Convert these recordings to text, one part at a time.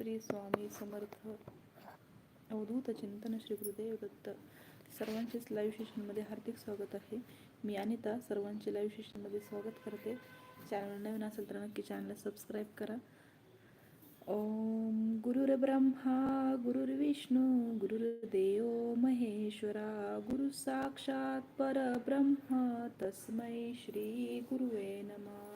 श्री स्वामी समर्थ. अवधूत चिंतन श्री गुरुदेव दत्त. सर्वांचेच लाईव्ह सेशनमध्ये हार्दिक स्वागत आहे. मी अनिता सर्वांचे लाईव्ह सेशनमध्ये स्वागत करते. चॅनल नवीन असेल तर नक्की चॅनलला सबस्क्राईब करा. ओम गुरुर्ब्रह्मा गुरुर्विष्णू गुरुर्देव महेश्वरा गुरु साक्षात परब्रह्म. तस्मै श्री गुरुवे नमः.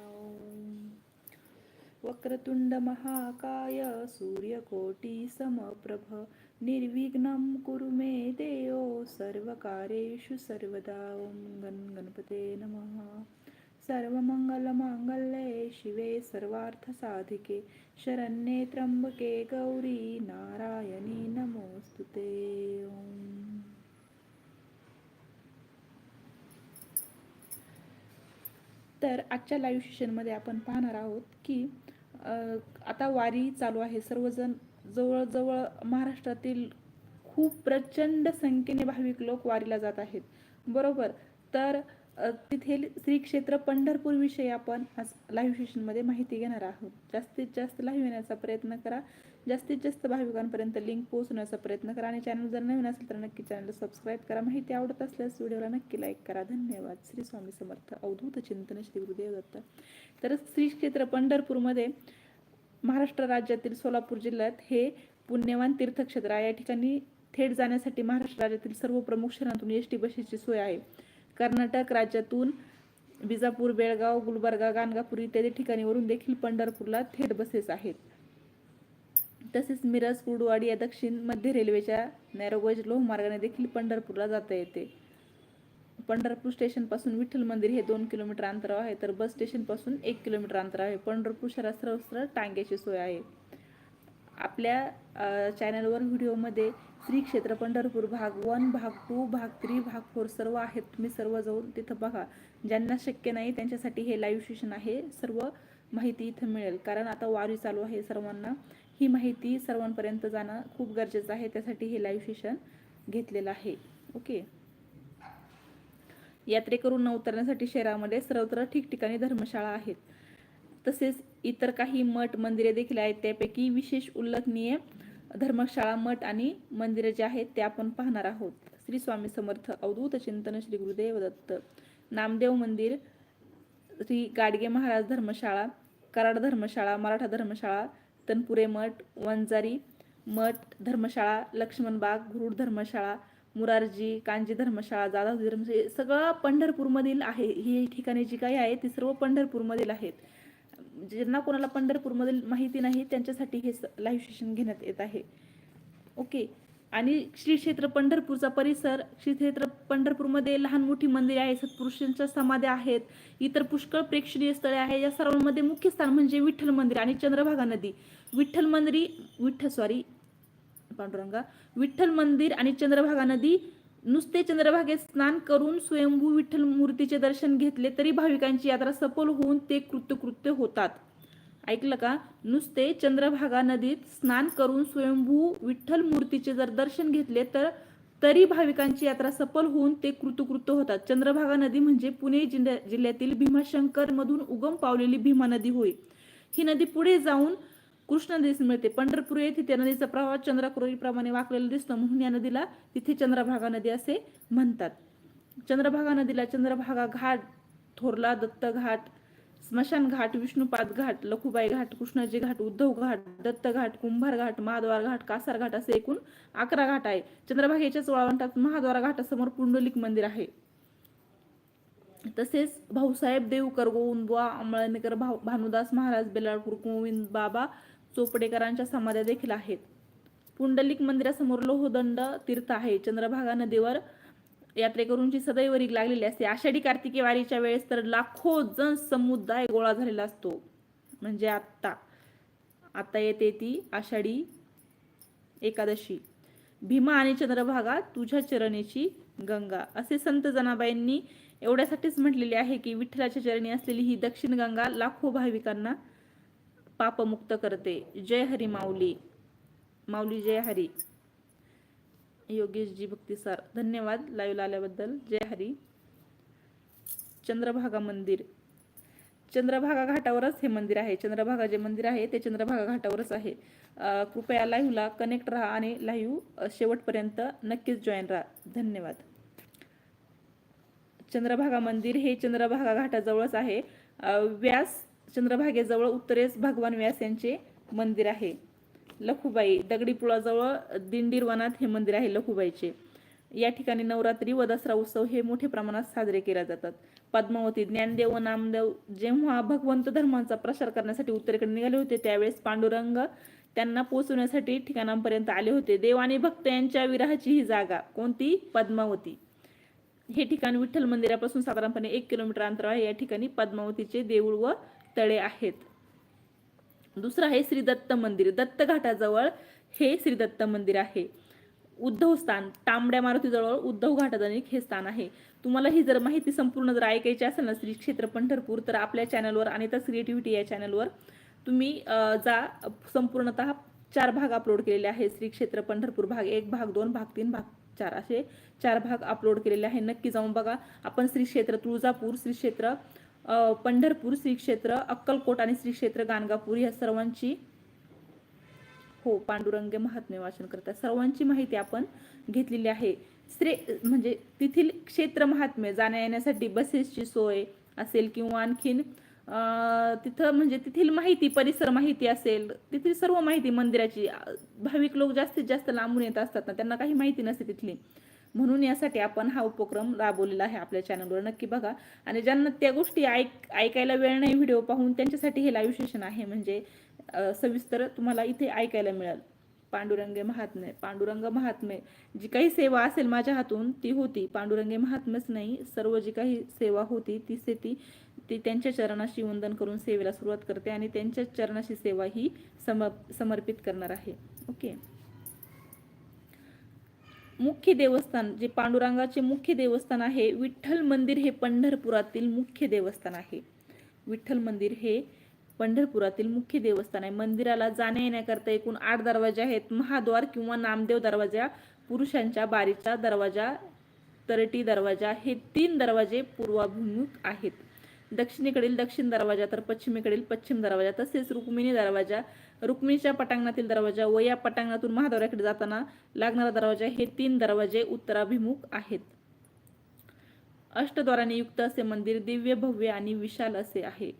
वक्रतुंड महाकाय सूर्यकोटी समप्रभ निर्विघ्नं कुरु मे देव सर्वकारेषु सर्वदा। ॐ गण गणपते नमः। सर्वमङ्गलमाङ्गल्ये शिवे सर्वार्थसाधिके शरण्ये त्र्यम्बके गौरी नारायणी नमोस्तुते। ॐ तर आजच्या लाईव्ह सेशनमध्ये आपण पाहणार आहोत की आता वारी चालू आहे. सर्वजण जवळजवळ महाराष्ट्रातील खूप प्रचंड संख्येने भाविक लोक वारीला जात आहेत. बरोबर? तर तिथे श्री क्षेत्र पंढरपूरविषयी आपण आज लाईव्ह सेशनमध्ये माहिती घेणार आहोत. जास्तीत जास्त लाईव्ह येण्याचा प्रयत्न करा. जास्तीत जास्त भाविकांपर्यंत लिंक पोहोचवण्याचा प्रयत्न करा आणि चॅनल जर नवीन असेल तर नक्की चॅनल सबस्क्राईब करा. माहिती आवडत असल्यास व्हिडिओला नक्की लाईक करा. धन्यवाद. श्री स्वामी समर्थ. अवधूत चिंतन श्री गुरुदेव दत्त. तर श्री क्षेत्र पंढरपूरमध्ये महाराष्ट्र राज्यातील सोलापूर जिल्ह्यात हे पुण्यवान तीर्थक्षेत्र आहे. या ठिकाणी थेट जाण्यासाठी महाराष्ट्र राज्यातील सर्व प्रमुख शहरांतून एस टी बसेसची सोय आहे. कर्नाटक राज्यातून विजापूर बेळगाव गुलबर्गा गाणगापूर इत्यादी ठिकाणीवरून देखील पंढरपूरला थेट बसेस आहेत. तसेच मिरज कुर्डुवाडी या दक्षिण मध्य रेल्वेच्या नॅरोगेज लोहमार्गाने देखील पंढरपूरला जाता येते. पंढरपूर स्टेशनपासून विठ्ठल मंदिर हे दोन किलोमीटर अंतरावर आहे. तर बस स्टेशनपासून एक किलोमीटर अंतरावर आहे. पंढरपूर शहरात सर्वस्त्र टांग्याची सोय आहे. आपल्या चॅनलवर व्हिडिओमध्ये श्री क्षेत्र पंढरपूर भाग वन भाग टू भाग थ्री भाग फोर सर्व आहेत. तुम्ही सर्व जाऊन तिथं बघा. ज्यांना शक्य नाही त्यांच्यासाठी हे लाईव्ह सेशन आहे. सर्व माहिती इथं मिळेल. कारण आता वारी चालू आहे सर्वांना. ही माहिती सर्वांपर्यंत जाणं खूप गरजेचं आहे. त्यासाठी हे लाईव्ह सेशन घेतलेलं आहे. ओके यात्रेकरूंना उतरण्यासाठी शहरामध्ये सर्वत्र ठिकठिकाणी धर्मशाळा आहेत. तसेच इतर काही मठ मंदिरे देखील आहेत. त्यापैकी विशेष उल्लेखनीय धर्मशाळा मठ आणि मंदिरे जे आहेत ते आपण पाहणार आहोत. श्री स्वामी समर्थ अवधूत चिंतन श्री गुरुदेव दत्त. नामदेव मंदिर श्री गाडगे महाराज धर्मशाळा कराड धर्मशाळा मराठा धर्मशाळा तनपुरे मठ वंजारी मठ धर्मशाळा लक्ष्मणबाग गुरुड धर्मशाळा मुरारजी कांजी धर्मशाळा जाधव धर्मशाळा हे सगळं पंढरपूरमधील आहे. ही ठिकाणे जी काही आहे ती सर्व पंढरपूरमधील आहेत. म्हणजे ज्यांना कोणाला पंढरपूरमधील माहिती नाही त्यांच्यासाठी हे लाईव्ह सेशन घेण्यात येत आहे. ओके. आणि श्री क्षेत्र पंढरपूरचा परिसर श्री क्षेत्र पंढरपूरमध्ये लहान मोठी मंदिरे आहेत सत्पुरुषांच्या समाध्या आहेत इतर पुष्कळ प्रेक्षणीय स्थळे आहेत. या सर्वांमध्ये मुख्य स्थान म्हणजे विठ्ठल मंदिर आणि चंद्रभागा नदी. विठ्ठल मंदिरी विठ्ठल सॉरी पांडुरंगा. विठ्ठल मंदिर आणि चंद्रभागा नदी नुसते चंद्रभागेत स्नान करून स्वयंभू विठ्ठल मूर्तीचे दर्शन घेतले तरी भाविकांची यात्रा सफल होऊन ते कृत्यकृत्य होतात. ऐकलं का? नुसते चंद्रभागा नदीत स्नान करून स्वयंभू विठ्ठल मूर्तीचे जर दर्शन घेतले तर तरी भाविकांची यात्रा सफल होऊन ते कृतकृत्य होतात. चंद्रभागा नदी म्हणजे पुणे जिल्ह्या जिल्ह्यातील भीमाशंकर मधून उगम पावलेली भीमा नदी होय. ही नदी पुढे जाऊन कृष्ण नदीस मिळते. पंढरपूर येथे त्या नदीचा प्रवाह चंद्रकुरीप्रमाणे वाकलेला दिसतो. म्हणून या नदीला तिथे चंद्रभागा नदी असे म्हणतात. चंद्रभागा नदीला चंद्रभागा घाट थोरला दत्त घाट स्मशान घाट विष्णुपाद घाट लखुबाई घाट कृष्णाजी घाट उद्धव घाट दत्त घाट कुंभार घाट महाद्वार घाट कासार घाट असे एकूण अकरा घाट आहे. चंद्रभागेच्याच वाळवंटात महाद्वार घाटासमोर पुंडलिक मंदिर आहे. तसेच भाऊसाहेब देवकर गोविंदबुवा अमळनेकर भाऊ भानुदास महाराज बेलाळपूर गोविंद बाबा चोपडेकरांच्या समाध्या देखील आहेत. पुंडलिक मंदिरासमोर लोहदंड तीर्थ आहे. चंद्रभागा नदीवर यात्रेकरूंची सदैव रीग लागलेली असते. आषाढी कार्तिकी वारीच्या वेळेस तर लाखो जण समुदाय गोळा झालेला असतो. म्हणजे आत्ता. आता येते ती आषाढी एकादशी. भीमा आणि चंद्रभागा तुझ्या चरणीची गंगा. असे संत जनाबाईंनी एवढ्यासाठीच म्हटलेले आहे की विठ्ठलाच्या चरणी असलेली ही दक्षिण गंगा लाखो भाविकांना पापमुक्त करते. जय हरी माऊली. माऊली जय हरी. योगेशजी भक्ती धन्यवाद. लाईव्हला आल्याबद्दल जय हरी. चंद्रभागा मंदिर. चंद्रभागा घाटावरच हे मंदिर आहे. चंद्रभागा जे मंदिर आहे ते चंद्रभागा घाटावरच आहे. कृपया लाईव्हला कनेक्ट राहा आणि लाईव्ह शेवटपर्यंत नक्कीच जॉईन राहा. धन्यवाद. चंद्रभागा मंदिर हे चंद्रभागा घाटाजवळच आहे. व्यास चंद्रभागेजवळ उत्तरेस भगवान व्यास यांचे मंदिर आहे. लखुबाई दगडी पुळाजवळ दिंडीर वनात हे मंदिर आहे लखुबाईचे. या ठिकाणी नवरात्री व दसरा उत्सव हे मोठ्या प्रमाणात साजरे केले जातात. पद्मावती ज्ञानदेव व नामदेव जेव्हा भगवंत धर्माचा प्रसार करण्यासाठी उत्तरेकडे निघाले होते त्यावेळेस पांडुरंग त्यांना पोचवण्यासाठी ठिकाणांपर्यंत आले होते. देव आणि भक्त यांच्या विराहाची ही जागा कोणती? पद्मावती. हे ठिकाण विठ्ठल मंदिरापासून साधारणपणे एक किलोमीटर अंतर आहे. या ठिकाणी पद्मावतीचे देऊळ व तळे आहेत. दुसरं आहे श्री दत्त मंदिर. दत्त घाटाजवळ हे श्री दत्त मंदिर आहे. उद्धव स्थान. तांबड्या मारुतीजवळ उद्धव घाटाजनिक हे स्थान आहे. तुम्हाला ही जर माहिती संपूर्ण जर ऐकायची असेल ना श्री क्षेत्र पंढरपूर तर आपल्या चॅनलवर आणि तर क्रिएटिव्हिटी या चॅनलवर तुम्ही जा. संपूर्णतः चार भाग अपलोड केलेले आहे श्री क्षेत्र पंढरपूर भाग एक भाग दोन भाग तीन भाग चार असे चार भाग अपलोड केलेले आहे नक्की जाऊन बघा. आपण श्री क्षेत्र तुळजापूर श्री क्षेत्र पंढरपूर श्री क्षेत्र अक्कलकोट आणि श्री क्षेत्र गाणगापूर या सर्वांची हो पांडुरंग महात्म्य वाचन करतात. सर्वांची माहिती आपण घेतलेली आहे. श्रे म्हणजे तेथील क्षेत्र महात्म्य जाण्या येण्यासाठी बसेसची सोय असेल किंवा आणखीन तिथं म्हणजे तेथील माहिती परिसर माहिती असेल तेथील सर्व माहिती मंदिराची भाविक लोक जास्तीत जास्त लांबून येत असतात ना त्यांना काही माहिती नसते तिथली. म्हणून यासाठी आपण हा उपक्रम राबवलेला आहे आपल्या चॅनलवर नक्की बघा. आणि ज्यांना त्या गोष्टी ऐक ऐकायला वेळ नाही व्हिडिओ पाहून त्यांच्यासाठी हे लाईव्ह सेशन आहे. म्हणजे सविस्तर तुम्हाला इथे ऐकायला मिळेल. पांडुरंगे महात्म्य पांडुरंग महात्म्य जी काही सेवा असेल माझ्या हातून ती होती. पांडुरंगे महात्म्यच नाही. सर्व जी काही सेवा होती ती से ती ती त्यांच्या चरणाशी वंदन करून सेवेला सुरुवात करते आणि त्यांच्या चरणाशी सेवा ही सम समर्पित करणार आहे. ओके? मुख्य देवस्थान जे पांडुरंगाचे मुख्य देवस्थान आहे विठ्ठल मंदिर हे पंढरपुरातील मुख्य देवस्थान आहे. विठ्ठल मंदिर हे पंढरपुरातील मुख्य देवस्थान आहे. मंदिराला जाण्या येण्याकरता एकूण आठ दरवाजे आहेत. महाद्वार किंवा नामदेव दरवाजा पुरुषांच्या बारीचा दरवाजा तरटी दरवाजा हे तीन दरवाजे पूर्वाभिमुख आहेत. दक्षिणेकडील दक्षिण दरवाजा तर पश्चिमेकडील पश्चिम दरवाजा तसेच रुक्मिणी दरवाजा. रुक्मिणीच्या पटांगणातील दरवाजा व या पटांगणातून महाद्वाराकडे जाताना लागणारा दरवाजा हे तीन दरवाजे उत्तराभिमुख आहेत. अष्टद्वाराने युक्त असे मंदिर दिव्य भव्य आणि विशाल असे आहे.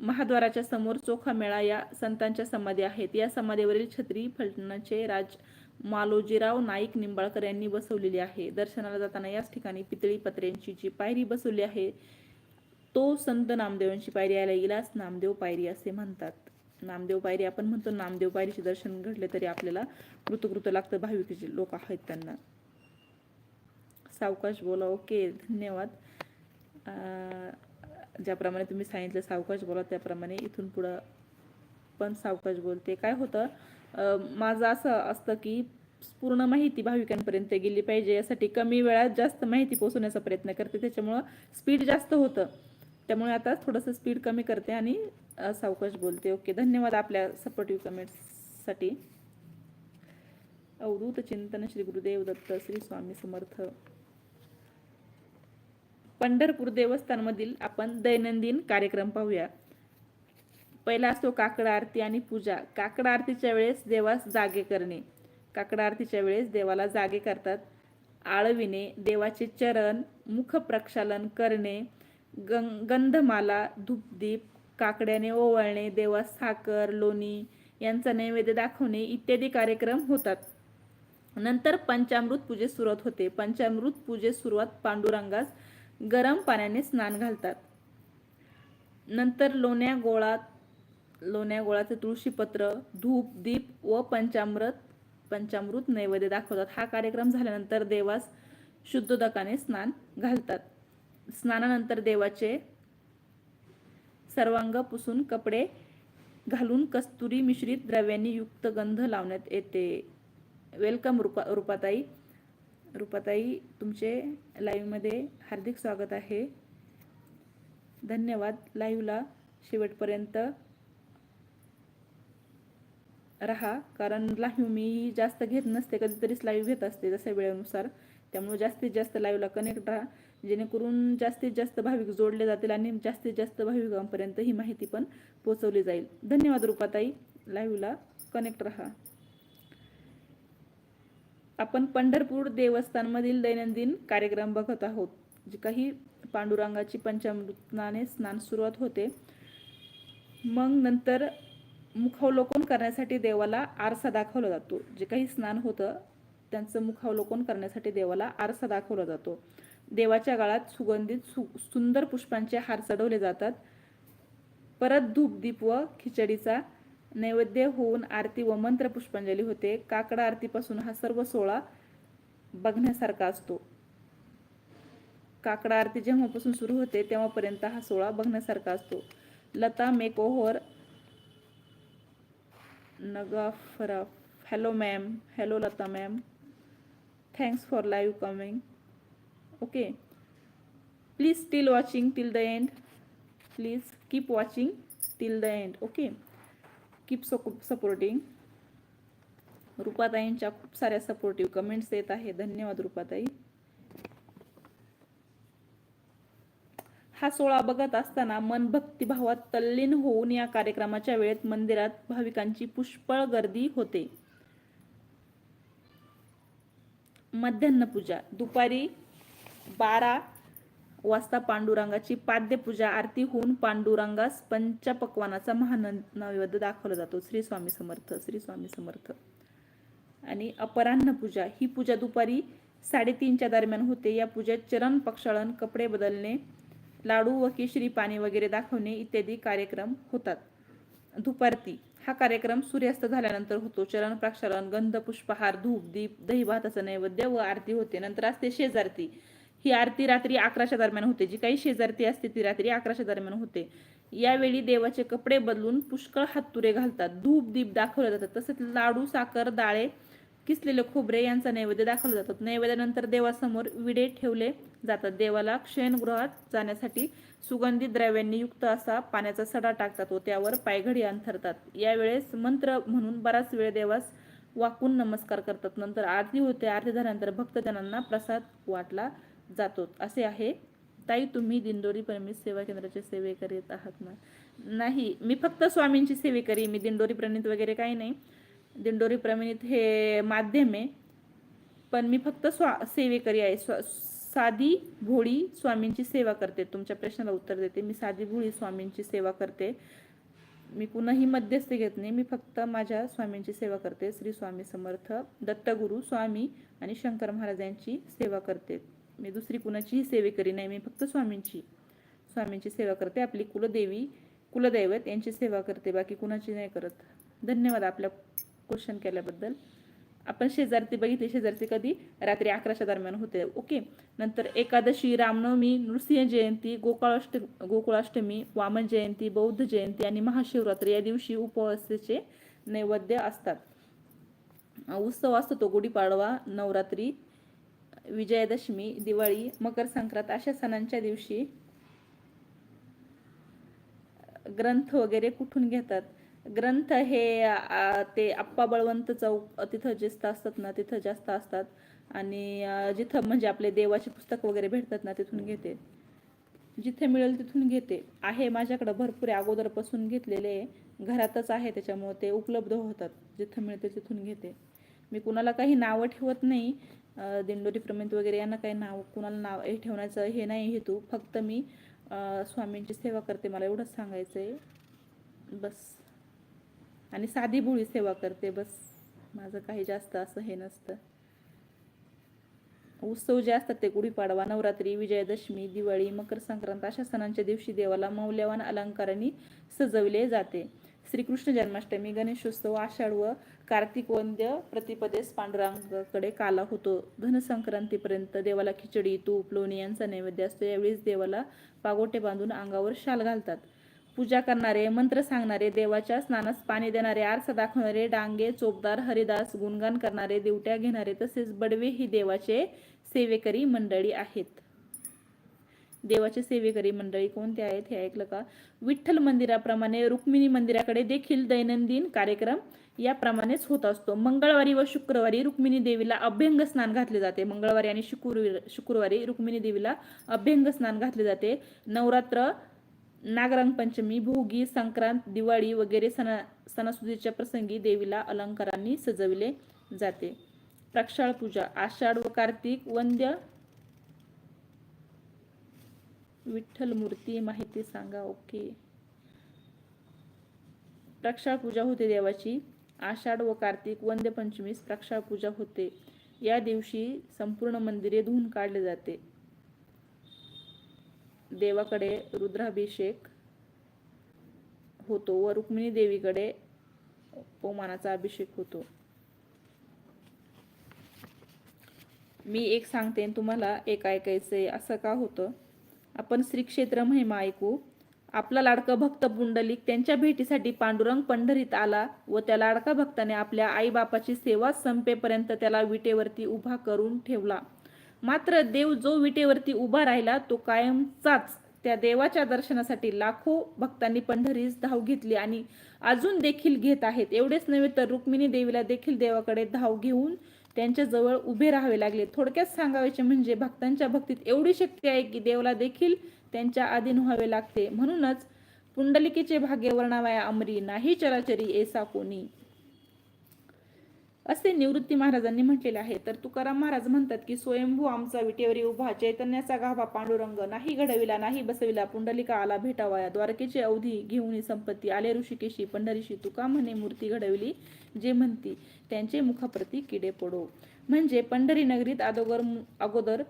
महाद्वाराच्या समोर चोखा मेळा या संतांच्या समाधी आहेत. या समाधीवरील छत्री फलटणाचे राज मालोजीराव नाईक निंबाळकर यांनी बसवलेली आहे. दर्शनाला जाताना याच ठिकाणी पितळी पत्र्यांची जी पायरी बसवली आहे तो संत नामदेवांची पायरी यायला गेल्यास नामदेव पायरी असे म्हणतात. नामदेव पायरी आपण म्हणतो नामदेव पायरीचे दर्शन घडले तरी आपल्याला कृतकृत लागतं भाविक जे लोक आहेत त्यांना. सावकाश बोला ओके धन्यवाद. ज्याप्रमाणे तुम्ही सांगितलं सावकाश बोला त्याप्रमाणे इथून पुढं पण सावकाश बोलते. काय होतं माझं असं असतं की पूर्ण माहिती भाविकांपर्यंत गेली पाहिजे यासाठी कमी वेळात जास्त माहिती पोहोचवण्याचा प्रयत्न करते. त्याच्यामुळं स्पीड जास्त होतं. त्यामुळे आता थोडंसं स्पीड कमी करते आणि सावकाश बोलते. ओके धन्यवाद आपल्या सपोर्टिव्ह कमेंट्ससाठी अवधूत चिंतन श्री गुरुदेव दत्त श्री स्वामी समर्थ. पंढरपूर देवस्थानमधील आपण दैनंदिन कार्यक्रम पाहूया. पहिला असतो काकड आरती आणि पूजा. काकड आरतीच्या वेळेस देवास जागे करणे. काकड आरतीच्या वेळेस देवाला जागे करतात. आळविणे देवाचे चरण मुख प्रक्षालन करणे गं गंधमाला धूपदीप काकड्याने ओवाळणे देवास साखर लोणी यांचा नैवेद्य दाखवणे इत्यादी कार्यक्रम होतात. नंतर पंचामृत पूजेस सुरुवात होते. पंचामृत पूजेस सुरुवात पांडुरंगास गरम पाण्याने स्नान घालतात. नंतर लोण्या गोळा लोण्या गोळाचे तुळशीपत्र धूप दीप व पंचामृत पंचामृत नैवेद्य दाखवतात. हा कार्यक्रम झाल्यानंतर देवास शुद्धोदकाने स्नान घालतात. स्नानानंतर देवाचे सर्वांग पुसून कपडे घालून कस्तुरी मिश्रित द्रव्यांनी युक्त गंध लावण्यात येते. वेलकम रुपा रुपाताई. रुपाताई तुमचे लाईव्हमध्ये हार्दिक स्वागत आहे. धन्यवाद. लाईव्हला शेवटपर्यंत राहा. कारण लाईव्ह मी जास्त घेत नसते. कधीतरीच लाईव्ह घेत असते जसं वेळेनुसार. त्यामुळे जास्तीत जास्त लाईव्हला कनेक्ट राहा. जेणेकरून जास्तीत जास्त भाविक जोडले जातील आणि जास्तीत जास्त भाविकांपर्यंत ही माहिती पण पोहोचवली जाईल. धन्यवाद रूपाताई. लाईव्हला कनेक्ट राहा. आपण पंढरपूर देवस्थानमधील दैनंदिन कार्यक्रम बघत आहोत. जे काही पांडुरंगाची पंचामृतनाने स्नान सुरुवात होते. मग नंतर मुखावलोकन करण्यासाठी देवाला आरसा दाखवला जातो. जे काही स्नान होतं त्यांचं मुखावलोकन करण्यासाठी देवाला आरसा दाखवला जातो. देवाच्या गाळात सुगंधित सु सुंदर पुष्पांचे हार चढवले जातात. परत धूप दीप व खिचडीचा नैवेद्य होऊन आरती व मंत्र पुष्पांजली होते. काकडा आरतीपासून हा सर्व सोहळा बघण्यासारखा असतो. काकडा आरती जेव्हापासून सुरू होते तेव्हापर्यंत हा सोहळा बघण्यासारखा असतो. लता मेकोहोर नगाफरा hello ma'am hello Lata ma'am thanks for live coming okay please still watching till the end please keep watching till the end okay keep so supporting रुपाताईंच्या खूप साऱ्या सपोर्टिव्ह कमेंट्स येत आहे धन्यवाद रुपाताई. हा सोहळा बघत असताना मन भक्तिभावात तल्लीन होऊन या कार्यक्रमाच्या वेळेत मंदिरात भाविकांची पुष्कळ गर्दी होते. मध्यान्ह पूजा. दुपारी बारा वाजता पांडुरंगाची पाद्यपूजा. आरती होऊन पांडुरंगास पंचपक्वानाचा महान नैवेद्य दाखवला जातो. श्री स्वामी समर्थ श्री स्वामी समर्थ. आणि अपराह्न पूजा. ही पूजा दुपारी साडेतीनच्या दरम्यान होते. या पूजेत चरण प्रक्षालन कपडे बदलणे लाडू व केशरी पाणी वगैरे दाखवणे इत्यादी कार्यक्रम होतात. दुपारती हा कार्यक्रम सूर्यास्त झाल्यानंतर होतो. चरण प्रक्षालन गंध पुष्पहार धूप दीप दहीभाताचं नैवेद्य व आरती होते. नंतर असते शेजारती. ही आरती रात्री अकराच्या दरम्यान होते. जी काही शेजारती असते ती रात्री अकराच्या दरम्यान होते. यावेळी देवाचे कपडे बदलून पुष्कळ हातुरे घालतात. धूप दीप दाखवले जातात. तसेच लाडू साखर डाळे किसलेले खोबरे यांचा नैवेद्य दाखवला जातात. नैवेद्यानंतर देवासमोर विडे ठेवले जातात. देवाला क्षयणगृहात जाण्यासाठी सुगंधित द्रव्यांनी युक्त असा पाण्याचा सडा टाकतात व त्यावर पायघडी अंथरतात. यावेळेस मंत्र म्हणून बराच वेळ देवास वाकून नमस्कार करतात. नंतर आरती होते. आरती झाल्यानंतर भक्तजनांना प्रसाद वाटला. जातो. असे आहे. ताई तुम्ही दिंडोरी प्रणित सेवा केंद्राचे सेवे करीत आहात ना? नाही मी फक्त स्वामींची सेवेकरी मी दिंडोरी प्रणित वगैरे काही नाही. दिंडोरी प्रमित हे माध्यम आहे. पण मी फक्त स्वा सेवेकरी आहे. स्व साधी भोळी स्वामींची सेवा करते. तुमच्या प्रश्नाला उत्तर देते. मी साधी भोळी स्वामींची सेवा करते. मी कुणाही मध्यस्थी घेत नाही. मी फक्त माझ्या स्वामींची सेवा करते. श्री स्वामी समर्थ दत्तगुरु स्वामी आणि शंकर महाराजांची सेवा करते. मी दुसरी कुणाचीही सेवेकरी नाही मी फक्त स्वामींची स्वामींची सेवा करते. आपली कुलदेवी कुलदैवत यांची सेवा करते बाकी कुणाची नाही करत. धन्यवाद आपल्या क्वेश्चन केल्याबद्दल. आपण शेजारती बघितली शेजारती कधी? रात्री अकराच्या दरम्यान होते. ओके नंतर एकादशी रामनवमी नृसिंह जयंती गोकुळाष्ट गोकुळाष्टमी वामन जयंती बौद्ध जयंती आणि महाशिवरात्री या दिवशी उपवासाचे नैवेद्य असतात. उत्सव असतो तो गुढीपाडवा नवरात्री विजयादशमी दिवाळी मकर संक्रांत अशा सणांच्या दिवशी ग्रंथ वगैरे कुठून घेतात? ग्रंथ हे ते आप्पा बळवंत चौक तिथं जास्त असतात ना तिथं जास्त असतात. आणि जिथं म्हणजे आपले देवाचे पुस्तक वगैरे भेटतात ना तिथून घेते. जिथे मिळेल तिथून घेते. आहे माझ्याकडं भरपूर अगोदरपासून घेतलेले घरातच आहे त्याच्यामुळे ते उपलब्ध होतात. जिथं मिळते तिथून घेते. मी कुणाला काही नावं ठेवत नाही दिंडोरी प्रमित वगैरे यांना काही नाव कुणाला नाव हे ठेवण्याचं हे नाही हेतू. फक्त मी स्वामींची सेवा करते मला एवढंच सांगायचं आहे बस. आणि साधी भोळी सेवा करते बस. माझं काही जास्त असं हे नसतं. उत्सव जे असतात ते गुढीपाडवा नवरात्री विजयादशमी दिवाळी मकर संक्रांत अशा सणांच्या दिवशी देवाला मौल्यवान अलंकारांनी सजवले जाते. श्रीकृष्ण जन्माष्टमी गणेशोत्सव आषाढ व कार्तिक वंद्य प्रतिपदेस पांडुरंगाकडे काला होतो. धनसंक्रांतीपर्यंत देवाला खिचडी तूप लोणी यांचा नैवेद्य असतो. यावेळीस देवाला पागोटे बांधून अंगावर शाल घालतात. पूजा करणारे मंत्र सांगणारे देवाच्या स्नानास पाणी देणारे आरसा दाखवणारे डांगे चोपदार हरिदास गुणगान करणारे दिवट्या घेणारे तसेच बडवे ही देवाचे सेवेकरी मंडळी आहेत. देवाचे सेवेकरी मंडळी कोणते आहेत? हे ऐकलं का? विठ्ठल मंदिराप्रमाणे रुक्मिणी मंदिराकडे देखील दैनंदिन कार्यक्रम याप्रमाणेच होत असतो. मंगळवारी व शुक्रवारी रुक्मिणी देवीला अभ्यंग स्नान घातले जाते. मंगळवारी आणि शुक्रवारी शुक्रवारी रुक्मिणी देवीला अभ्यंग स्नान घातले जाते. नवरात्र नागरंगपंचमी भोगी संक्रांत दिवाळी वगैरे सणा सणासुदीच्या प्रसंगी देवीला अलंकारांनी सजविले जाते. प्रक्षाळ पूजा आषाढ व कार्तिक वंद्य विठ्ठल मूर्ती माहिती सांगा ओके. प्रक्षाळ पूजा होते देवाची. आषाढ व कार्तिक वंद्य पंचमीस प्रक्षाळ पूजा होते. या दिवशी संपूर्ण मंदिरे धुवून काढले जाते. देवाकडे रुद्राभिषेक होतो व रुक्मिणी देवीकडे पोमानाचा अभिषेक होतो. मी एक सांगते तुम्हाला एक ऐकायचंय. असं का होतं? आपण श्री क्षेत्र महिमा ऐकू. आपला लाडका भक्त पुंडलिक त्यांच्या भेटीसाठी पांडुरंग पंढरीत आला व त्या लाडका भक्ताने आपल्या आईबापाची सेवा संपेपर्यंत त्याला विटेवरती उभा करून ठेवला. मात्र देव जो विटेवरती उभा राहिला तो कायमचाच त्या देवाच्या दर्शनासाठी लाखो भक्तांनी पंढरीस धाव घेतली आणि अजून देखील घेत आहेत. एवढेच नव्हे तर रुक्मिणी देवीला देखील देवाकडे धाव घेऊन त्यांच्या जवळ उभे राहावे लागले. थोडक्यात सांगावेचे म्हणजे भक्तांच्या भक्तीत एवढी शक्ती आहे की देवाला देखील त्यांच्या अधीन व्हावे लागते. म्हणूनच पुंडलिकेचे भाग्य वर्णावाया अमरी नाही चराचरी एसा कोणी. असे निवृत्ती महाराजांनी म्हटलेले आहे. तर तुकाराम महाराज म्हणतात की स्वयंभू आमचा विटेवरी उभा चैतन्याचा गाभा पांडुरंग नाही घडविला नाही बसविला पुंडलिका आला भेटावाया द्वारकेची अवधी घेऊन संपत्ती आले ऋषिकेशी पंढरीशी तुका म्हणे मूर्ती घडविली जे म्हणती त्यांचे मुखाप्रती किडे पडो. म्हणजे पंढरी नगरीत अगोदर अगोदर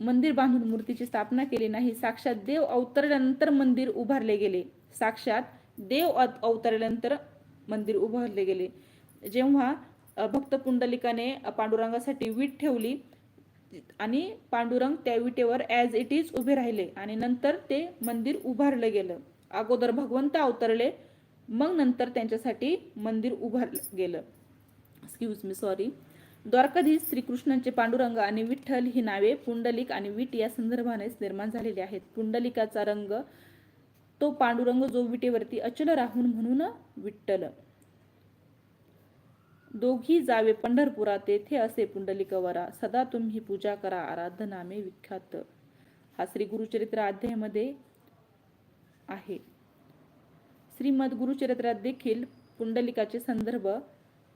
मंदिर बांधून मूर्तीची स्थापना केली नाही साक्षात देव अवतरल्यानंतर मंदिर उभारले गेले. साक्षात देव अवतरल्यानंतर मंदिर उभारले गेले. जेव्हा भक्त पुंडलिकाने पांडुरंगासाठी वीट ठेवली आणि पांडुरंग त्या विटेवर ॲज इट इज उभे राहिले आणि नंतर ते मंदिर उभारलं गेलं. अगोदर भगवंत अवतरले मग नंतर त्यांच्यासाठी मंदिर उभारलं गेलं. एक्सक्यूज मी सॉरी द्वारकाधीश श्रीकृष्णांचे पांडुरंग आणि विठ्ठल ही नावे पुंडलिक आणि विट या संदर्भानेच निर्माण झालेली आहेत. पुंडलिकाचा रंग तो पांडुरंग जो विटेवरती अचल राहून म्हणून विठ्ठल. दोघी जावे पंढरपुरा तेथे असे पुंडलिकवरा सदा तुम्ही पूजा करा आराधनामे विख्यात. हा श्री गुरुचरित्र अध्यायामध्ये आहे. श्रीमद गुरुचरित्रात देखील पुंडलिकाचे संदर्भ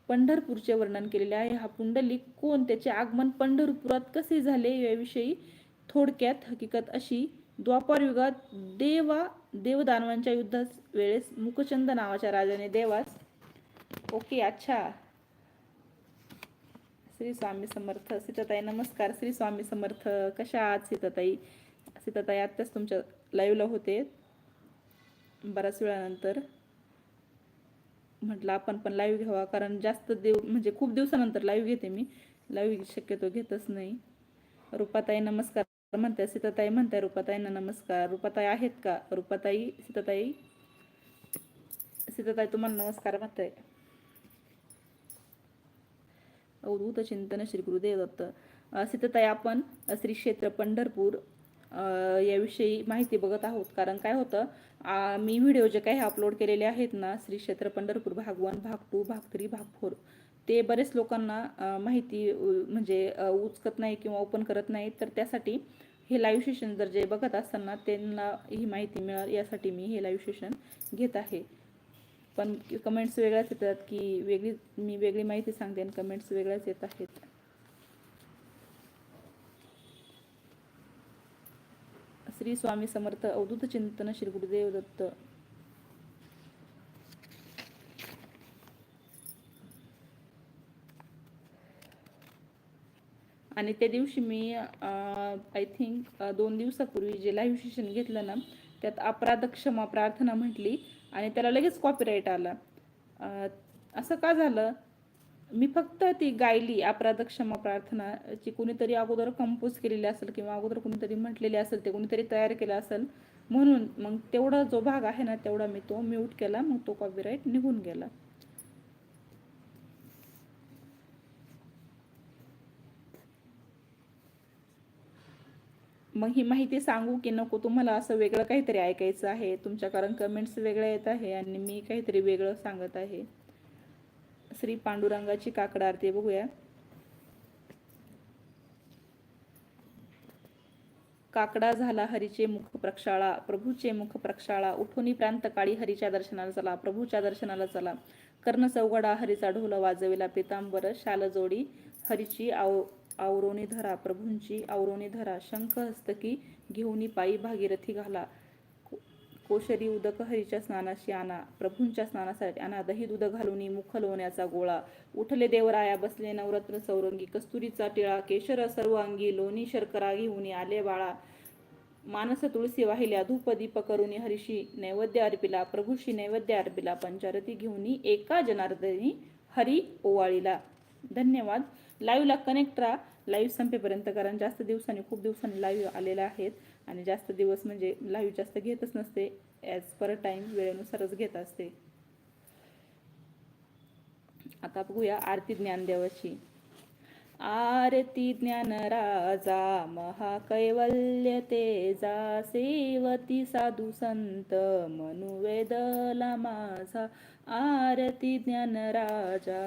पंढरपूरचे वर्णन केलेले आहे. हा पुंडलिक कोण? त्याचे आगमन पंढरपुरात कसे झाले? याविषयी थोडक्यात हकीकत अशी द्वापार युगात देवा देवदानवांच्या युद्धास वेळेस मुकचंद नावाच्या राजाने देवास ओके अच्छा. श्री स्वामी समर्थ सीताताई नमस्कार. श्री स्वामी समर्थ कशा आहात सीताताई? सीताताई आत्ताच तुमच्या लाईव्हला होते. बऱ्याच वेळानंतर म्हटलं आपण पण लाईव्ह घ्यावा कारण जास्त देव म्हणजे खूप दिवसानंतर लाईव्ह घेते मी. लाईव्ह शक्यतो घेतच नाही. रुपाताई नमस्कार. म्हणताय सीताताई म्हणताय रुपाताईंना नमस्कार. रुपाताई आहेत का? रुपाताई सीताताई. सीताताई तुम्हाला नमस्कार म्हणताय अवधूत चिंतन श्री गुरुदेव दत्त. सीताताई आपण श्री क्षेत्र पंढरपूर याविषयी माहिती बघत आहोत. कारण काय होतं मी व्हिडिओ जे काही अपलोड केलेले आहेत ना श्री क्षेत्र पंढरपूर भाग वन भाग टू भाग थ्री भाग फोर ते बरेच लोकांना माहिती म्हणजे उचकत नाही किंवा ओपन करत नाही. तर त्यासाठी हे लाईव्ह सेशन जर जे बघत असताना त्यांना ही माहिती मिळेल यासाठी मी हे लाईव्ह सेशन घेत आहे. पण कमेंट्स वेगळ्याच येतात की वेगळी मी वेगळी माहिती सांगते आणि कमेंट्स वेगळ्याच येत आहेत. श्री स्वामी समर्थ अवधूत चिंतन श्री गुरुदेव दत्त. आणि त्या दिवशी मी आय थिंक दोन दिवसापूर्वी जे लाईव्ह सेशन घेतलं ना त्यात अपराध क्षमा प्रार्थना म्हटली आणि त्याला लगेच कॉपीराईट आला. अं, असं का झालं? मी फक्त ती गायली अपराध क्षमा प्रार्थनाची कुणीतरी अगोदर कंपोज केलेली असेल किंवा अगोदर कुणीतरी म्हटलेली असेल ते कुणीतरी तयार केलं असेल म्हणून मग तेवढा जो भाग आहे ना तेवढा मी तो म्यूट केला मग तो कॉपीराईट निघून गेला. मग ही माहिती सांगू की नको तुम्हाला असं वेगळं काहीतरी ऐकायचं आहे तुमच्या कारण कमेंट्स वेगळ्या येत आहे आणि मी काहीतरी वेगळं सांगत आहे. श्री पांडुरंगाची काकड आरती बघूया. काकडा झाला हरीचे मुख प्रक्षाळा प्रभूचे मुख प्रक्षाळा उठोनी प्रांतकाळी हरीच्या दर्शनाला चला प्रभूच्या दर्शनाला चला. कर्ण चौघडा हरीचा ढोल वाजविला पितांबर शालजोडी हरीची आव आवरोनी धरा प्रभूंची आवरोनी धरा शंख हस्तकी घेऊनी पायी भागीरथी घाला. कोशरी उदक हरीच्या स्नानाशी आणा प्रभूंच्या स्नानासाठी आणा. दही दूध घालून मुख लोण्याचा गोळा. उठले देवराया बसले नवरत्न सौरंगी. कस्तुरीचा टिळा केशर सर्वांगी लोणी शर्करा घेऊन आले बाळा. मानस तुळसी वाहिल्या धूप दीप करुनी हरीशी नैवेद्य अर्पिला. प्रभूशी नैवेद्य अर्पिला. पंचारती घेऊन एका जनार्दनी हरी ओवाळीला. धन्यवाद. लाईव्हला कनेक्ट राहा. लाईव्ह संपेपर्यंत कारण जास्त दिवसांनी खूप दिवसांनी लाईव्ह आलेल्या आहेत. आणि जास्त दिवस म्हणजे लाईव्ह जास्त घेतच नसते. ॲज पर टाईम वेळेनुसारच घेत असते. आता बघूया आरती ज्ञानदेवाची आरती ज्ञान राजा महाकैवल्य तेजा सेवती साधू संत मनुवेदला माझा. आरती ज्ञान राजा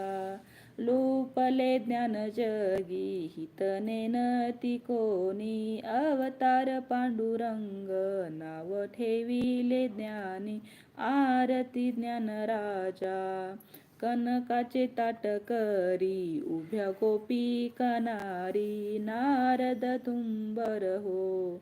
लोपले ज्ञान जगी हितने नती कोणी. अवतार पांडुरंग नाव ठेविले ज्ञानी. आरती ज्ञान राजा. कनकाचे ताट करी उभ्या गोपी कनारी. नारद तुंबर हो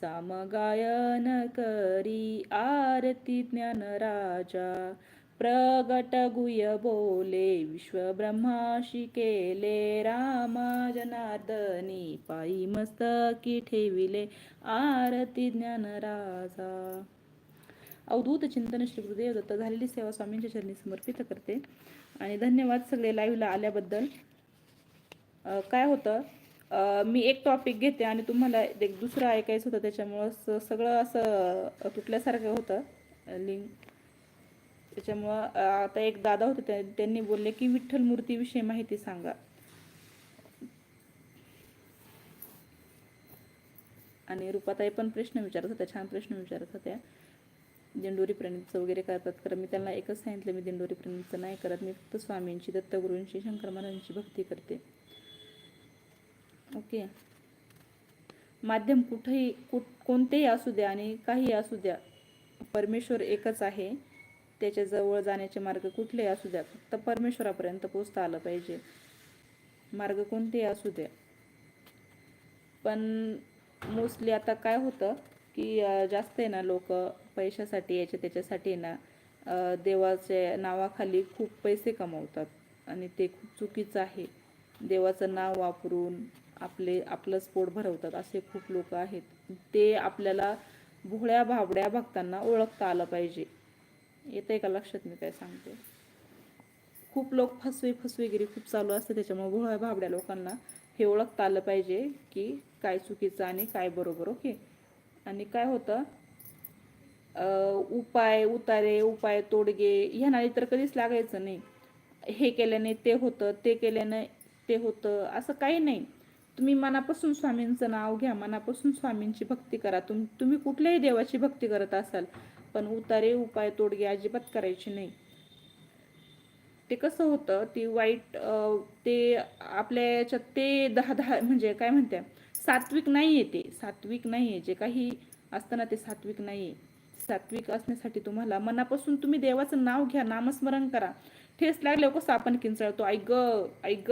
सामगायन करी. आरती ज्ञान राजा. प्रगट गुय बोले विश्वब्रह्माशी केले रामा जनार्दनी पायी मस्तकी ठेविले आरती ज्ञान राजा. अवधूत चिंतन श्री गुरुदेव दत्त झालेली सेवा स्वामींच्या चरणी समर्पित करते. आणि धन्यवाद सगळे लाईव्हला आल्याबद्दल. काय होतं? मी एक टॉपिक घेते आणि तुम्हाला एक दुसरं ऐकायचं होतं त्याच्यामुळं सगळं असं तुटल्यासारखं होतं. लिंक त्याच्यामुळं आता एक दादा होते त्यांनी बोलले की विठ्ठल मूर्तीविषयी माहिती सांगा. आणि रुपाताई पण प्रश्न विचारत होत्या छान प्रश्न विचारत होत्या. दिंडोरी प्रणितचं वगैरे करतात कारण मी त्यांना एकच सांगितलं मी दिंडोरी प्रणितचं नाही करत मी फक्त स्वामींची दत्तगुरूंची शंकर महाराजांची भक्ती करते. ओके. माध्यम कुठेही कुठ कोणतेही असू द्या आणि काही असू द्या परमेश्वर एकच आहे. त्याच्याजवळ जाण्याचे मार्ग कुठलेही असू द्या फक्त परमेश्वरापर्यंत पोचता आलं पाहिजे. मार्ग कोणतेही असू द्या. पण मोस्टली आता काय होतं की जास्त आहे ना लोक पैशासाठी याच्या त्याच्यासाठी आहे ना देवाच्या नावाखाली खूप पैसे कमवतात आणि ते खूप चुकीचं आहे. देवाचं नाव वापरून आपले आपलंच पोट भरवतात असे खूप लोक आहेत. ते आपल्याला भोळ्या भाबड्या भक्तांना ओळखता आलं पाहिजे. येते का लक्षात? मी काय सांगते. खूप लोक फसवे फसवेगिरी खूप चालू असते. त्याच्यामुळे भोळ्या भाबड्या लोकांना हे ओळखता आलं पाहिजे की काय चुकीचं आणि काय बरोबर ओके? आणि काय होतं? उपाय उतारे उपाय तोडगे ह्या नाळी तर कधीच लागायचं नाही. हे केल्याने ते होतं ते केल्याने ते होतं असं काही नाही. तुम्ही मनापासून स्वामींचं नाव घ्या मनापासून स्वामींची भक्ती करा. तुम तुम्ही कुठल्याही देवाची भक्ती करत असाल पण उतारे उपाय तोडगे अजिबात करायचे नाही. ते कसं होतं ती वाईट अं, ते आपल्या याच्यात ते दहा दहा म्हणजे काय म्हणते सात्विक नाही आहे ते. सात्विक नाही आहे जे काही असताना ते सात्विक नाही आहे सात्विक असण्यासाठी तुम्हाला मनापासून तुम्ही देवाचं नाव घ्या नामस्मरण करा. ठेस लागले कसं आपण किंचळतो? ऐक ऐक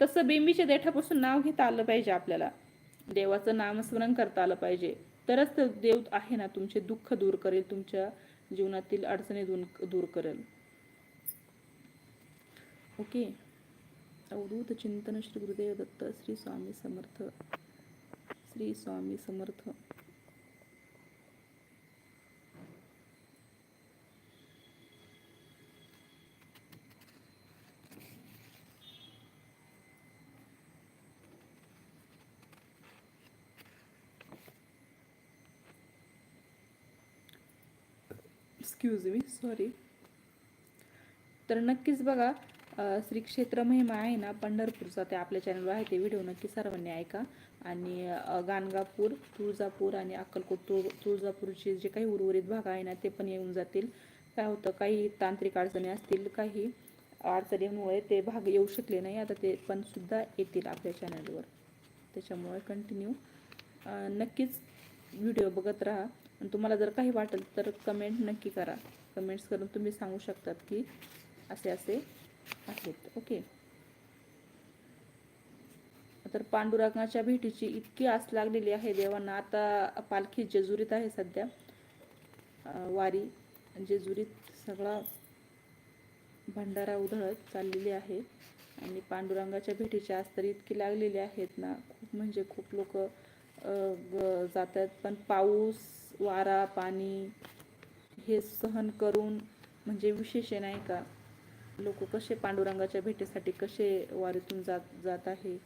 तसं बेंबीच्या देठापासून नाव घेता आलं पाहिजे आपल्याला. देवाचं नामस्मरण करता आलं पाहिजे. तरच तर देव आहे ना तुमचे दुःख दूर करेल तुमच्या जीवनातील अडचणी दूर दूर करेल. Okay. Avadhoot Chintan Shri Gurudev Datta Shri Swami Samarth Shri Swami Samarth. Excuse me sorry तर नक्कीच बघा श्री क्षेत्र महिमा आहे ना पंढरपूरचा ते आपल्या चॅनलवर आहे ते व्हिडिओ नक्की सर्वांनी ऐका. आणि गाणगापूर तुळजापूर आणि अक्कलकोट तुळ तुळजापूरचे जे काही उर्वरित भाग आहे ना ते पण येऊन जातील. काय होतं काही तांत्रिक अडचणी असतील काही अडचणीमुळे ते भाग येऊ शकले नाही आता ते पण सुद्धा येतील आपल्या चॅनलवर त्याच्यामुळे कंटिन्यू नक्कीच व्हिडिओ बघत राहा. आणि तुम्हाला जर काही वाटेल तर कमेंट नक्की करा. कमेंट्स करून तुम्ही सांगू शकतात की असे असे आहेत. ओके तर पांडुरंगाच्या भेटीची इतकी आस लागलेली आहे देवांना. आता पालखी जेजुरीत आहे सध्या. वारी. जेजुरीत सगळा भंडारा उधळत चाललेली आहे. आणि पांडुरंगाच्या भेटीची आस तर इतकी लागलेली आहेत ना. खूप म्हणजे खूप लोक जात आहेत पण पाऊस वारा पाणी हे सहन करून म्हणजे विशेष आहे नाही का? लोक कसे पांडुरंगाच्या भेटीसाठी कसे वारीतून जात जात आहे?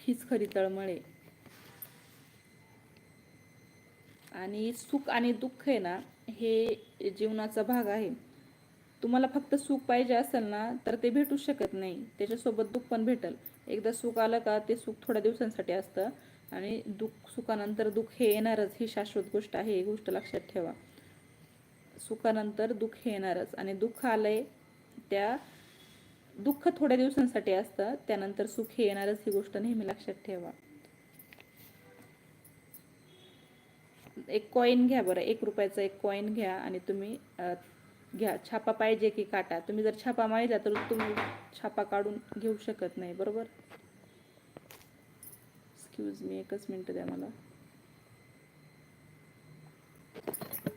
हीच खरी तळमळे आणि सुख आणि दुःख आहे ना हे जीवनाचा भाग आहे. तुम्हाला फक्त सुख पाहिजे असेल ना तर ते भेटू शकत नाही. त्याच्यासोबत दुःख पण भेटल. एकदा सुख आलं का ते सुख थोड्या दिवसांसाठी असतं. आणि दुःख सुखानंतर दुःख हे येणारच ही शाश्वत गोष्ट आहे ही गोष्ट लक्षात ठेवा. सुखानंतर दुःख हे येणारच. आणि दुःख आलंय त्या दुःख थोड्या दिवसांसाठी असतं त्यानंतर सुख हे येणारच ही गोष्ट नेहमी लक्षात ठेवा. एक कॉईन घ्या बरं एक रुपयाचा एक कॉईन घ्या आणि तुम्ही घ्या. छापा पाहिजे की काटा. तुम्ही जर छापा मागितला तर तुम्ही छापा काढून घेऊ शकत नाही बरोबर? एक्सक्यूज मी एकच मिनटं द्या मला.